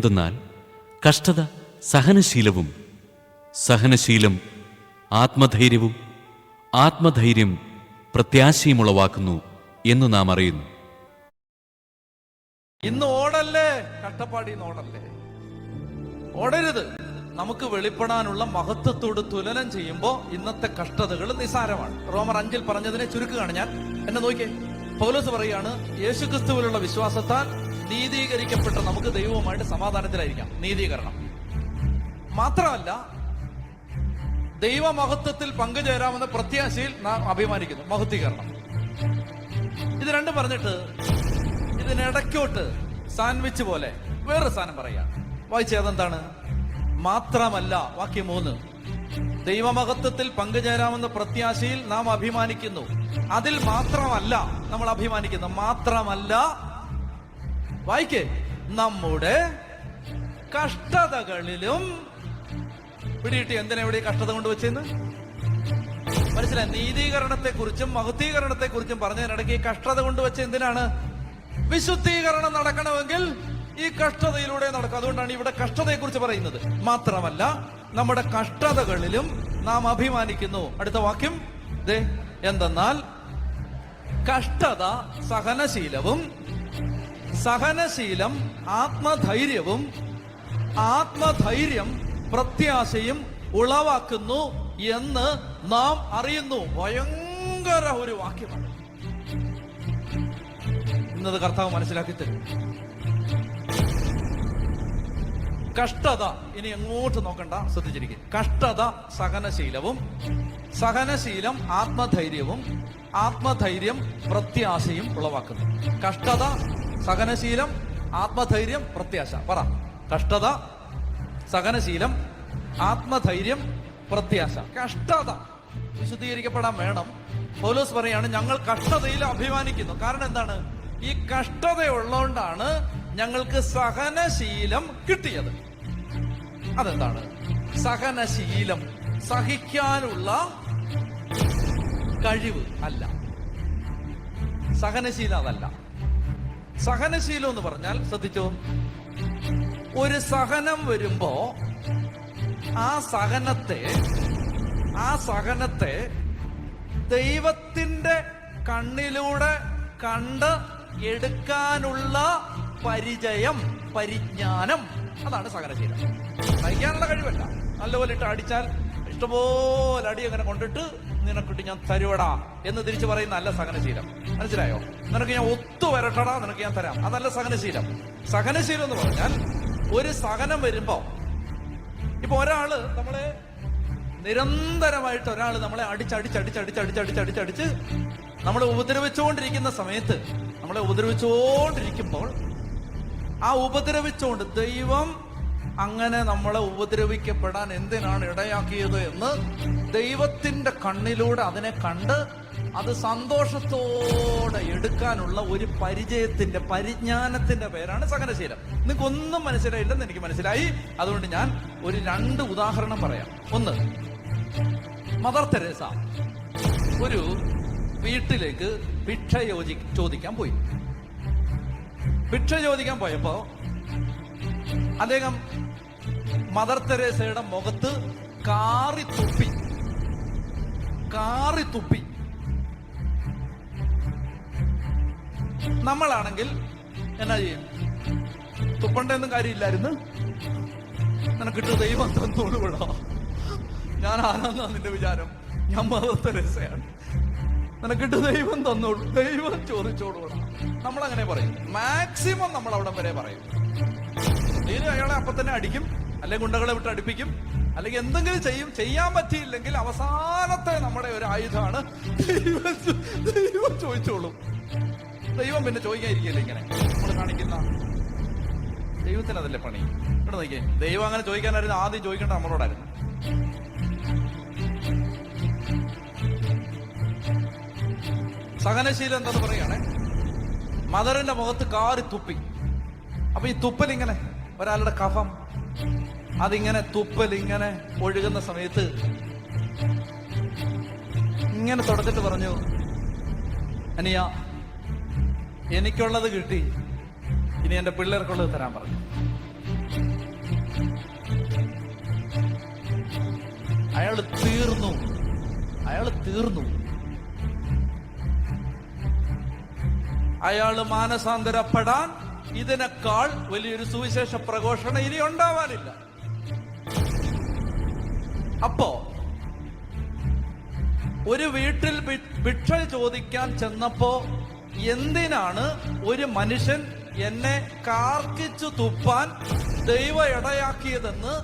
എന്തെന്നാൽ കഷ്ടത സഹനശീലവും സഹനശീലം ആത്മധൈര്യവും ആത്മധൈര്യം പ്രത്യാശയും ഉളവാക്കുന്നു എന്ന് നാം അറിയുന്നു. ഇന്ന് ഓടല്ലേ? കട്ടപ്പാടി ഓടല്ലേ? ഓടരുത്. നമുക്ക് വെളിപ്പെടാനുള്ള മഹത്വത്തോട് തുലനം ചെയ്യുമ്പോൾ ഇന്നത്തെ കഷ്ടതകൾ നിസാരമാണ്. റോമർ അഞ്ചിൽ പറഞ്ഞതിനെ ചുരുക്കുകയാണ് ഞാൻ. എന്നെ നോക്കിയേ. പൗലോസ് പറയാണ് യേശുക്രിസ്തുവിലുള്ള വിശ്വാസത്താൽ നീതീകരിക്കപ്പെട്ട നമുക്ക് ദൈവവുമായിട്ട് സമാധാനത്തിലായിരിക്കാം. നീതീകരണം. മാത്രമല്ല ദൈവമഹത്വത്തിൽ പങ്കുചേരാമെന്ന പ്രത്യാശയിൽ നാം അഭിമാനിക്കുന്നു. മഹത്വീകരണം ഇത് രണ്ടും പറഞ്ഞിട്ട് ഇതിനിടയ്ക്കോട്ട് സാൻഡ്വിച്ച് പോലെ വേറൊരു സാധനം പറയാ. വായിച്ചതെന്താണ് മാത്രമല്ല വാക്യം മൂന്ന്. ദൈവമഹത്വത്തിൽ പങ്കുചേരാമെന്ന പ്രത്യാശയിൽ നാം അഭിമാനിക്കുന്നു. അതിൽ മാത്രമല്ല നമ്മൾ അഭിമാനിക്കുന്നു. മാത്രമല്ല വായിക്കേ. നമ്മുടെ കഷ്ടതകളിലും പിടിയിട്ട് എന്തിനാ ഇവിടെ കഷ്ടത കൊണ്ട് വെച്ചെന്ന്? മനസ്സിലായി? നീതീകരണത്തെ കുറിച്ചും മഹുദ്ധീകരണത്തെ കുറിച്ചും പറഞ്ഞതിനിടയ്ക്ക് ഈ കഷ്ടത കൊണ്ട് വെച്ച എന്തിനാണ്? വിശുദ്ധീകരണം നടക്കണമെങ്കിൽ ഈ കഷ്ടതയിലൂടെ നടക്കും അതുകൊണ്ടാണ് ഇവിടെ കഷ്ടതയെ കുറിച്ച് പറയുന്നത്. മാത്രമല്ല നമ്മുടെ കഷ്ടതകളിലും നാം അഭിമാനിക്കുന്നു. അടുത്ത വാക്യം. എന്തെന്നാൽ കഷ്ടത സഹനശീലവും സഹനശീലം ആത്മധൈര്യവും ആത്മധൈര്യം പ്രത്യാശയും ഉളവാക്കുന്നു എന്ന് നാം അറിയുന്നു. ഭയങ്കര ഒരു വാക്യമാണ്. ഇന്നത് കർത്താവ് മനസ്സിലാക്കി തരും. കഷ്ടത ഇനി എങ്ങോട്ട് നോക്കണ്ട ശ്രദ്ധിച്ചിരിക്കും കഷ്ടത സഹനശീലവും സഹനശീലം ആത്മധൈര്യവും ആത്മധൈര്യം പ്രത്യാശയും ഉളവാക്കുന്നു. കഷ്ടത സഹനശീലം ആത്മധൈര്യം പ്രത്യാശ. പറ. കഷ്ടത സഹനശീലം ആത്മധൈര്യം പ്രത്യാശ. കഷ്ടത. വിശുദ്ധീകരിക്കപ്പെടാൻ വേണം. പോലീസ് പറയാണ് ഞങ്ങൾ കഷ്ടതയിൽ അഭിമാനിക്കുന്നു. കാരണം എന്താണ്? ഈ കഷ്ടതയുള്ളതുകൊണ്ടാണ് ഞങ്ങൾക്ക് സഹനശീലം കിട്ടിയത്. അതെന്താണ്? സഹനശീലം. സഹിക്കാനുള്ള കഴിവ് അല്ല. സഹനശീലം അതല്ല. സഹനശീലം എന്ന് പറഞ്ഞാൽ ശ്രദ്ധിച്ചോ? ഒരു സഹനം വരുമ്പോ ആ സഹനത്തെ ആ സഹനത്തെ ദൈവത്തിന്റെ കണ്ണിലൂടെ കണ്ട് എടുക്കാനുള്ള പരിചയം പരിജ്ഞാനം. അതാണ് സഹനശീലം. സഹിക്കാനുള്ള കഴിവല്ല. നല്ലപോലെ ഇട്ട് അടിച്ചാൽ ഇഷ്ടംപോലെ അടി അങ്ങനെ കൊണ്ടിട്ട് നിനക്കിട്ട് ഞാൻ തരുവടാ എന്ന് തിരിച്ചു പറയുന്ന നല്ല സഹനശീലം. മനസ്സിലായോ? നിനക്ക് ഞാൻ ഒത്തു വരട്ടടാ നിനക്ക് ഞാൻ തരാം. അതല്ല സഹനശീലം. സഹനശീലം എന്ന് പറഞ്ഞാൽ ഒരു സഹനം വരുമ്പോ ഇപ്പൊ ഒരാൾ നമ്മളെ നിരന്തരമായിട്ട് ഒരാൾ നമ്മളെ അടിച്ചടിച്ചടിച്ചടിച്ചടിച്ചടിച്ചടിച്ചടിച്ച് നമ്മളെ ഉപദ്രവിച്ചുകൊണ്ടിരിക്കുന്ന സമയത്ത് നമ്മളെ ഉപദ്രവിച്ചുകൊണ്ടിരിക്കുമ്പോൾ ആ ഉപദ്രവിച്ചുകൊണ്ട് ദൈവം അങ്ങനെ നമ്മളെ ഉപദ്രവിക്കപ്പെടാൻ എന്തിനാണ് ഇടയാക്കിയത് എന്ന് ദൈവത്തിന്റെ കണ്ണിലൂടെ അതിനെ കണ്ട് അത് സന്തോഷത്തോടെ എടുക്കാനുള്ള ഒരു പരിചയത്തിന്റെ പരിജ്ഞാനത്തിന്റെ പേരാണ് സഹനശീലം നിങ്ങൾക്ക് ഒന്നും മനസ്സിലായില്ലെന്ന് എനിക്ക് മനസ്സിലായി. അതുകൊണ്ട് ഞാൻ ഒരു രണ്ട് ഉദാഹരണം പറയാം. ഒന്ന് മദർ തെരേസ ഒരു വീട്ടിലേക്ക് ഭിക്ഷ യോജി ചോദിക്കാൻ പോയി. ഭിക്ഷ ചോദിക്കാൻ പോയപ്പോ അദ്ദേഹം മദർ തെരേസയുടെ മുഖത്ത് കാറി തുപ്പി. കാറി തുപ്പി. നമ്മളാണെങ്കിൽ എന്നാ ചെയ്യും? തുപ്പണ്ടെന്നും കാര്യമില്ലായിരുന്നു. നിനക്കിട്ട് ദൈവം തന്നോളൂ വിടാ ഞാൻ ആരാന്നാ നിന്റെ വിചാരം? ഞാൻ മദർ തെരേസയാണ്. നിനക്കിട്ട് ദൈവം തന്നോളൂ. ദൈവം ചോദിച്ചോളൂ. നമ്മളങ്ങനെ പറയും. മാക്സിമം നമ്മൾ അവിടെ വരെ പറയും. നീര് അയാളെ അപ്പൊ തന്നെ അടിക്കും അല്ലെങ്കിൽ ഗുണ്ടകളെ വിട്ട് അടുപ്പിക്കും അല്ലെങ്കിൽ എന്തെങ്കിലും ചെയ്യും. ചെയ്യാൻ പറ്റിയില്ലെങ്കിൽ അവസാനത്തെ നമ്മുടെ ഒരു ആയുധമാണ് ദൈവം ചോദിച്ചോളും. ദൈവം പിന്നെ ചോദിക്കാതിരിക്കല്ലേ ഇങ്ങനെ? നമ്മൾ കാണിക്കുന്ന ദൈവത്തിന് അതല്ലേ പണി? ഇവിടെ നോക്കിയേ ദൈവം അങ്ങനെ ചോദിക്കാനായിരുന്നു. ആദ്യം ചോദിക്കേണ്ട നമ്മളോടായിരുന്നു. സഹനശീലം എന്താന്ന് പറയുകയാണെ മദറിന്റെ മുഖത്ത് കാറി തുപ്പി. അപ്പൊ ഈ തുപ്പൽ ഇങ്ങനെ ഒരാളുടെ കഫം അതിങ്ങനെ തുപ്പൽ ഇങ്ങനെ ഒഴുകുന്ന സമയത്ത് ഇങ്ങനെ തുടച്ചിട്ട് പറഞ്ഞു അനിയ എനിക്കുള്ളത് കിട്ടി. ഇനി എന്റെ പിള്ളേർക്കുള്ളത് തരാൻ പറഞ്ഞു. അയാൾ തീർന്നു. അയാൾ തീർന്നു. അയാൾ മാനസാന്തരപ്പെടാൻ ഇതിനേക്കാൾ വലിയൊരു സുവിശേഷ പ്രഘോഷണം ഇനി ഉണ്ടാവാനില്ല. അപ്പോ ഒരു വീട്ടിൽ ഭിക്ഷ ചോദിക്കാൻ ചെന്നപ്പോ എന്തിനാണ് ഒരു മനുഷ്യൻ എന്നെ കാർക്കിച്ചു തുപ്പാൻ ദൈവ ഇടയാക്കിയതെന്ന്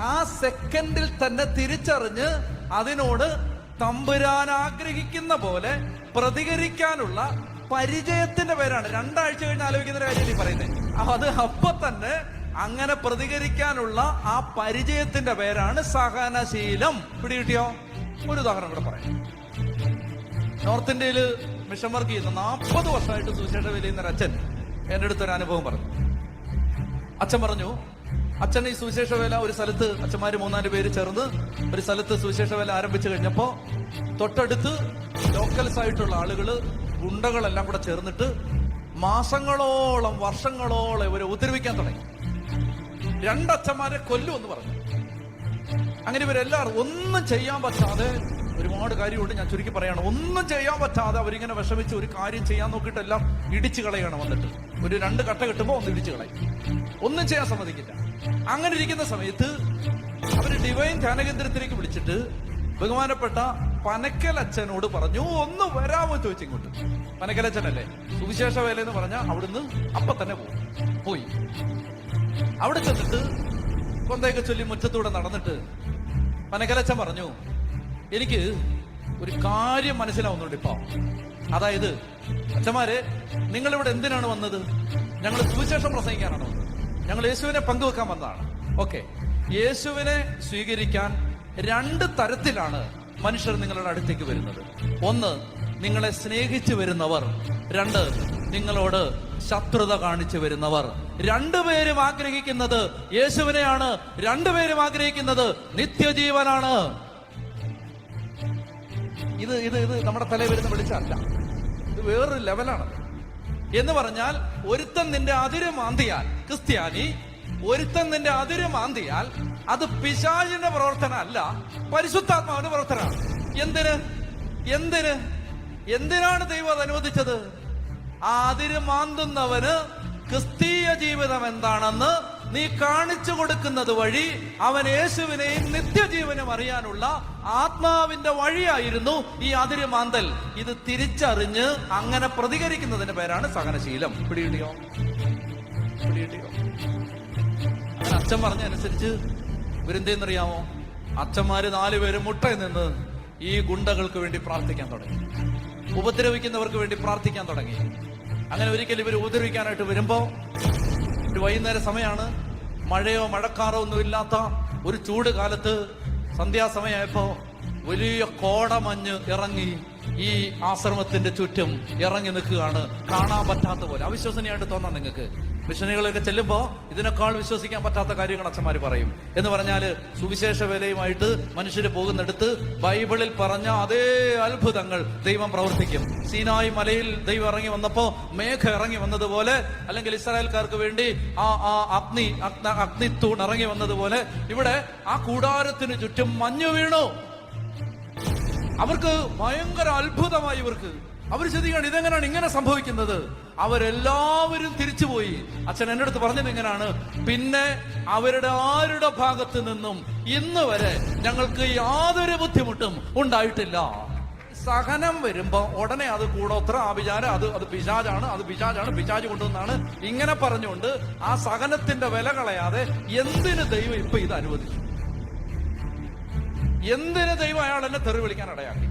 ആ സെക്കൻഡിൽ തന്നെ തിരിച്ചറിഞ്ഞ് അതിനോട് തമ്പുരാൻ ആഗ്രഹിക്കുന്ന പോലെ പ്രതികരിക്കാനുള്ള പരിചയത്തിന്റെ പേരാണ്. രണ്ടാഴ്ച കഴിഞ്ഞ് ആലോചിക്കുന്ന ഒരു കാര്യം പറയുന്നത് അത് അപ്പൊ തന്നെ അങ്ങനെ പ്രതികരിക്കാനുള്ള ആ പരിചയത്തിന്റെ പേരാണ് സഹനശീലം. പിടികിട്ടിയോ? ഒരു ഉദാഹരണം കൂടെ പറയാം. നോർത്ത് ഇന്ത്യയിൽ മിഷൻ വർക്ക് ചെയ്യുന്ന നാൽപ്പത് വർഷമായിട്ട് സുശേഷ വലിയുന്ന ഒരു അച്ഛൻ എന്റെ അടുത്ത് ഒരു അനുഭവം പറഞ്ഞു. അച്ഛൻ പറഞ്ഞു അച്ഛൻ ഈ സുവിശേഷ വേല ഒരു സ്ഥലത്ത് അച്ഛന്മാര് മൂന്നാൽ പേര് ചേർന്ന് ഒരു സ്ഥലത്ത് സുവിശേഷ വേല ആരംഭിച്ചു കഴിഞ്ഞപ്പോ തൊട്ടടുത്ത് ലോക്കൽസ് ആയിട്ടുള്ള ആളുകൾ ഗുണ്ടകളെല്ലാം കൂടെ ചേർന്നിട്ട് മാസങ്ങളോളം വർഷങ്ങളോളം ഇവരെ ഉപദ്രവിക്കാൻ തുടങ്ങി. രണ്ടച്ഛന്മാരെ കൊല്ലുമെന്ന് പറഞ്ഞു. അങ്ങനെ ഇവരെല്ലാവരും ഒന്നും ചെയ്യാൻ പറ്റാതെ ഒരുപാട് കാര്യമുണ്ട് ഞാൻ ചുരുക്കി പറയാണ്. ഒന്നും ചെയ്യാൻ പറ്റാതെ അവരിങ്ങനെ വിഷമിച്ച് ഒരു കാര്യം ചെയ്യാൻ നോക്കിയിട്ടെല്ലാം ഇടിച്ചു കളയാണ് വന്നിട്ട്. ഒരു രണ്ട് കട്ട കിട്ടുമ്പോൾ ഒന്ന് ഇടിച്ചു കളയും. ഒന്നും ചെയ്യാൻ സമ്മതിക്കില്ല. അങ്ങനെ ഇരിക്കുന്ന സമയത്ത് അവർ ഡിവൈൻ ധ്യാനകേന്ദ്രത്തിലേക്ക് വിളിച്ചിട്ട് ബഹുമാനപ്പെട്ട പനക്കൽ അച്ഛനോട് പറഞ്ഞു ഒന്ന് വരാമോ? ചോദിച്ചു ഇങ്ങോട്ട്. പനക്കലച്ഛനല്ലേ സുവിശേഷ വേല എന്ന് പറഞ്ഞാൽ അവിടുന്ന് അപ്പൊ തന്നെ പോകും പോയി. അവിടെ ചെന്നിട്ട് കൊന്തയൊക്കെ ചൊല്ലി മുറ്റത്തൂടെ നടന്നിട്ട് പനകലച്ചൻ പറഞ്ഞു എനിക്ക് ഒരു കാര്യം മനസ്സിലാവുന്നുണ്ട് ഇപ്പൊ. അതായത് അച്ഛന്മാരെ നിങ്ങൾ ഇവിടെ എന്തിനാണ് വന്നത്? ഞങ്ങൾ സുവിശേഷം പ്രസംഗിക്കാനാണ് വന്നത്. ഞങ്ങൾ യേശുവിനെ പങ്കുവെക്കാൻ വന്നതാണ്. ഓക്കെ. യേശുവിനെ സ്വീകരിക്കാൻ രണ്ട് തരത്തിലാണ് മനുഷ്യർ നിങ്ങളുടെ അടുത്തേക്ക് വരുന്നത്. ഒന്ന് നിങ്ങളെ സ്നേഹിച്ചു വരുന്നവർ. രണ്ട് നിങ്ങളോട് ശത്രുത കാണിച്ചു വരുന്നവർ. രണ്ടുപേരും ആഗ്രഹിക്കുന്നത് യേശുവിനെയാണ്. രണ്ടുപേരും ആഗ്രഹിക്കുന്നത് നിത്യജീവനാണ്. ഇത് ഇത് ഇത് നമ്മുടെ തലയിൽ വരുന്ന വിളിച്ചല്ല ഇത് വേറൊരു ലെവലാണ് എന്ന് പറഞ്ഞാൽ ഒരുത്തൻ നിന്റെ അതിരും മാന്തിയാൽ ക്രിസ്ത്യാനി ഒരുത്തൻ നിന്റെ അതിര് മാന്തിയാൽ അത് പിശാചിന്റെ പ്രവർത്തന അല്ല പരിശുദ്ധാത്മാവിന്റെ പ്രവർത്തനമാണ്. എന്തിന്? എന്തിന്? എന്തിനാണ് ദൈവം അത് അനുവദിച്ചത്? ആ അതിര് മാന്തുന്നവന് ക്രിസ്തീയ ജീവിതം എന്താണെന്ന് നീ കാണിച്ചു കൊടുക്കുന്നത് വഴി അവൻ യേശുവിനെയും നിത്യജീവനും അറിയാനുള്ള ആത്മാവിന്റെ വഴിയായിരുന്നു ഈ അതിര് മാന്തൽ. ഇത് തിരിച്ചറിഞ്ഞ് അങ്ങനെ പ്രതികരിക്കുന്നതിന്റെ പേരാണ് സഹനശീലം. പിടികിട്ടിയോ? പിടികിട്ടിയോ? അങ്ങനെ അച്ഛൻ പറഞ്ഞതനുസരിച്ച് ഇവരെന്തെന്നറിയാമോ? അച്ഛന്മാര് നാലുപേരും മുട്ടയിൽ നിന്ന് ഈ ഗുണ്ടകൾക്ക് വേണ്ടി പ്രാർത്ഥിക്കാൻ തുടങ്ങി. ഉപദ്രവിക്കുന്നവർക്ക് വേണ്ടി പ്രാർത്ഥിക്കാൻ തുടങ്ങി. അങ്ങനെ ഒരിക്കലും ഇവർ ഉപദ്രവിക്കാനായിട്ട് വരുമ്പോ ഒരു വൈകുന്നേര സമയമാണ് മഴയോ മഴക്കാറോ ഒന്നും ഇല്ലാത്ത ഒരു ചൂട് കാലത്ത് സന്ധ്യാസമയമായപ്പോ വലിയ കോടമഞ്ഞ് ഇറങ്ങി ഈ ആശ്രമത്തിന്റെ ചുറ്റും ഇറങ്ങി നിൽക്കുകയാണ്. കാണാൻ പറ്റാത്ത പോലെ. അവിശ്വസനീയമായിട്ട് തോന്നാം നിങ്ങൾക്ക്. മിഷനുകളൊക്കെ ചെല്ലുമ്പോൾ ഇതിനേക്കാൾ വിശ്വസിക്കാൻ പറ്റാത്ത കാര്യങ്ങൾ അച്ഛന്മാർ പറയും. എന്ന് പറഞ്ഞാൽ സുവിശേഷ വേലയുമായിട്ട് മനുഷ്യർ പോകുന്നിടത്ത് ബൈബിളിൽ പറഞ്ഞ അതേ അത്ഭുതങ്ങൾ ദൈവം പ്രവർത്തിക്കും. സീനായി മലയിൽ ദൈവം ഇറങ്ങി വന്നപ്പോൾ മേഘ ഇറങ്ങി വന്നതുപോലെ അല്ലെങ്കിൽ ഇസ്രായേൽക്കാർക്ക് വേണ്ടി ആ ആ അഗ്നി അഗ്നി അഗ്നിത്തൂൺ ഇറങ്ങി വന്നതുപോലെ ഇവിടെ ആ കൂടാരത്തിന് ചുറ്റും മഞ്ഞു വീണു. അവർക്ക് ഭയങ്കര അത്ഭുതമായി ഇവർക്ക്. അവർ ചിന്തിക്കണം ഇതെങ്ങനെയാണ് ഇങ്ങനെ സംഭവിക്കുന്നത്? അവരെല്ലാവരും തിരിച്ചുപോയി. അച്ഛൻ എന്റെ അടുത്ത് പറഞ്ഞത് ഇങ്ങനെയാണ്. പിന്നെ അവരുടെ ആരുടെ ഭാഗത്ത് നിന്നും ഇന്ന് വരെ ഞങ്ങൾക്ക് യാതൊരു ബുദ്ധിമുട്ടും ഉണ്ടായിട്ടില്ല. സഹനം വരുമ്പോ ഉടനെ അത് കൂടോത്ര ആ വിചാരം അത് അത് പിശാജാണ് അത് പിശാജാണ് പിശാജ് കൊണ്ടുവന്നാണ്. ഇങ്ങനെ പറഞ്ഞുകൊണ്ട് ആ സഹനത്തിന്റെ വില കളയാതെ എന്തിന് ദൈവം ഇപ്പൊ ഇത് അനുവദിച്ചു? എന്തിന് ദൈവം അയാൾ എന്നെ തെറി വിളിക്കാൻ ഇടയാക്കി?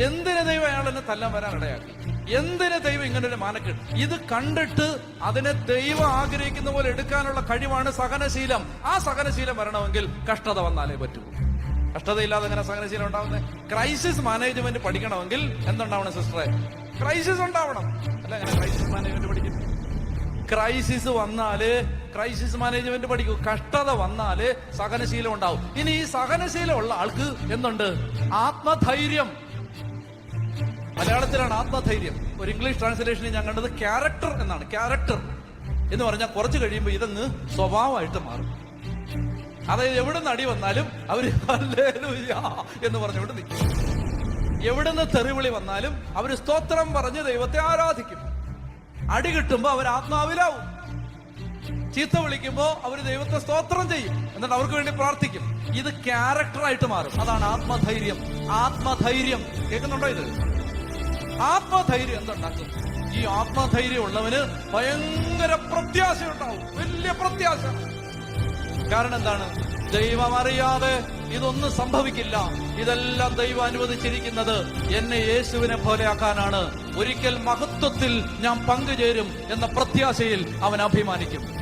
എന്തിന് ദൈവം അയാൾ എന്നെ തല്ലാൻ വരാൻ ഇടയാക്കി? എന്തിന് ദൈവം ഇങ്ങനെ ഒരു മാനക്കേട്? ഇത് കണ്ടിട്ട് അതിനെ ദൈവം ആഗ്രഹിക്കുന്ന പോലെ എടുക്കാനുള്ള കഴിവാണ് സഹനശീലം. ആ സഹനശീലം വരണമെങ്കിൽ കഷ്ടത വന്നാലേ പറ്റൂ. കഷ്ടതയില്ലാതെ എങ്ങനെ സഹനശീലം ഉണ്ടാവുന്നത് ക്രൈസിസ് മാനേജ്മെന്റ് പഠിക്കണമെങ്കിൽ എന്തുണ്ടാവണം സിസ്റ്ററെ ക്രൈസിസ് ഉണ്ടാവണം. അല്ല ക്രൈസിസ് മാനേജ്മെന്റ് പഠിക്കും? ക്രൈസിസ് വന്നാൽ ക്രൈസിസ് മാനേജ്മെന്റ് പഠിക്കൂ. കഷ്ടത വന്നാൽ സഹനശീലം ഉണ്ടാവും. ഇനി ഈ സഹനശീലം ഉള്ള ആൾക്ക് എന്തുണ്ട്? ആത്മധൈര്യം. മലയാളത്തിലാണ് ആത്മധൈര്യം. ഒരു ഇംഗ്ലീഷ് ട്രാൻസ്ലേഷനിൽ ഞാൻ കണ്ടത് ക്യാരക്ടർ എന്നാണ്. ക്യാരക്ടർ എന്ന് പറഞ്ഞാൽ കുറച്ച് കഴിയുമ്പോൾ ഇതങ്ങ് സ്വഭാവമായിട്ട് മാറും. അതായത് എവിടെ നിന്ന് അടി വന്നാലും അവർ എന്ന് പറഞ്ഞുകൊണ്ട് നിൽക്കും. എവിടെ നിന്ന് തെറിവിളി വന്നാലും അവർ സ്തോത്രം പറഞ്ഞ് ദൈവത്തെ ആരാധിക്കും. അടി കിട്ടുമ്പോ അവർ ആത്മാവിലാവും ചീത്ത വിളിക്കുമ്പോൾ അവർ ദൈവത്തെ സ്തോത്രം ചെയ്യും. എന്നിട്ട് അവർക്ക് വേണ്ടി പ്രാർത്ഥിക്കും. ഇത് ക്യാരക്ടറായിട്ട് മാറും. അതാണ് ആത്മധൈര്യം. ആത്മധൈര്യം. കേൾക്കുന്നുണ്ടോ ഇത്? ആത്മധൈര്യം എന്തുണ്ടാക്കും? ഈ ആത്മധൈര്യം ഉള്ളവന് ഭയങ്കര പ്രത്യാശ ഉണ്ടാവും വലിയ പ്രത്യാശ. കാരണം എന്താണ്? ദൈവം അറിയാതെ ഇതൊന്നും സംഭവിക്കില്ല. ഇതെല്ലാം ദൈവം അനുവദിച്ചിരിക്കുന്നത് എന്നെ യേശുവിനെ പോലെയാക്കാനാണ് ഒരിക്കൽ മഹത്വത്തിൽ ഞാൻ പങ്കുചേരും എന്ന പ്രത്യാശയിൽ അവൻ അഭിമാനിക്കും.